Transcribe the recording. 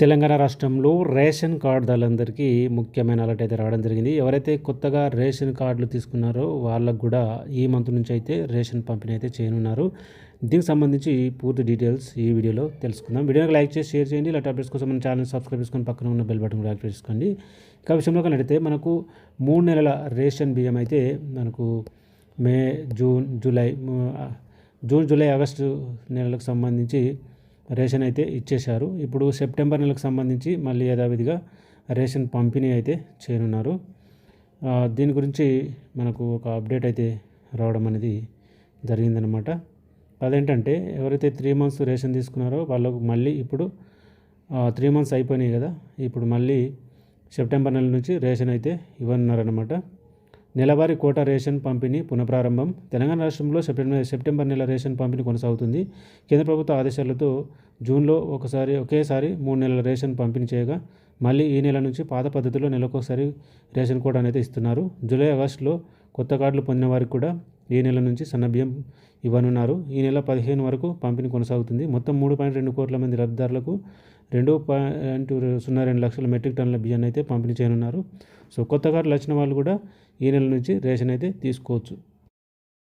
తెలంగాణ రాష్ట్రంలో రేషన్ కార్డుదారులందరికీ ముఖ్యమైన అలర్ట్ అయితే రావడం జరిగింది. ఎవరైతే కొత్తగా రేషన్ కార్డులు తీసుకున్నారో వాళ్ళకు కూడా ఈ మంత్ నుంచి అయితే రేషన్ పంపిణీ అయితే చేయనున్నారు. దీనికి సంబంధించి పూర్తి డీటెయిల్స్ ఈ వీడియోలో తెలుసుకుందాం. వీడియోకి లైక్ చేసి షేర్ చేయండి. ఇలా అప్డేట్స్ కోసం మన ఛానల్ సబ్స్క్రైబ్ చేసుకొని పక్కన ఉన్న బెల్ బటన్ కూడా యాక్టివేట్ చేసుకోండి. ఇక విషయంలో కనడితే మనకు మూడు నెలల రేషన్ బియ్యం అయితే మనకు May June July June July August నెలలకు సంబంధించి రేషన్ అయితే ఇచ్చేశారు. ఇప్పుడు సెప్టెంబర్ నెలకు సంబంధించి మళ్ళీ యథావిధిగా రేషన్ పంపిణీ అయితే చేయనున్నారు. దీని గురించి మనకు ఒక అప్డేట్ అయితే రావడం అనేది జరిగిందనమాట అదేంటంటే ఎవరైతే త్రీ మంత్స్ రేషన్ తీసుకున్నారో వాళ్ళకు మళ్ళీ ఇప్పుడు త్రీ మంత్స్ అయిపోయినాయి కదా ఇప్పుడు మళ్ళీ సెప్టెంబర్ నెల నుంచి రేషన్ అయితే ఇవ్వనున్నారనమాట నెలవారీ కోటా రేషన్ పంపిణీ పునఃప్రారంభం. తెలంగాణ రాష్ట్రంలో సెప్టెంబర్ సెప్టెంబర్ నెల రేషన్ పంపిణీ కొనసాగుతుంది. కేంద్ర ప్రభుత్వ ఆదేశాలతో జూన్లో ఒకసారి ఒకేసారి మూడు నెలల రేషన్ పంపిణీ చేయగా మళ్ళీ ఈ నెల నుంచి పాత పద్ధతిలో నెలకొకసారి రేషన్ కోట అనేది ఇస్తున్నారు. జూలై ఆగస్టులో కొత్త కార్డులు పొందిన వారికి కూడా ఈ నెల నుంచి సన్నబియ్యం ఇవ్వనున్నారు. ఈ నెల పదిహేను వరకు పంపిణీ కొనసాగుతుంది. మొత్తం మూడు పాయింట్ రెండు కోట్ల మంది లబ్ధిదారులకు రెండు పాయింట్ సున్నా రెండు లక్షల మెట్రిక్ టన్నుల బియ్యాన్ని అయితే పంపిణీ చేయనున్నారు. సో కొత్త కార్డులు వచ్చిన వాళ్ళు కూడా ఈ నెల నుంచి రేషన్ అయితే తీసుకోవచ్చు.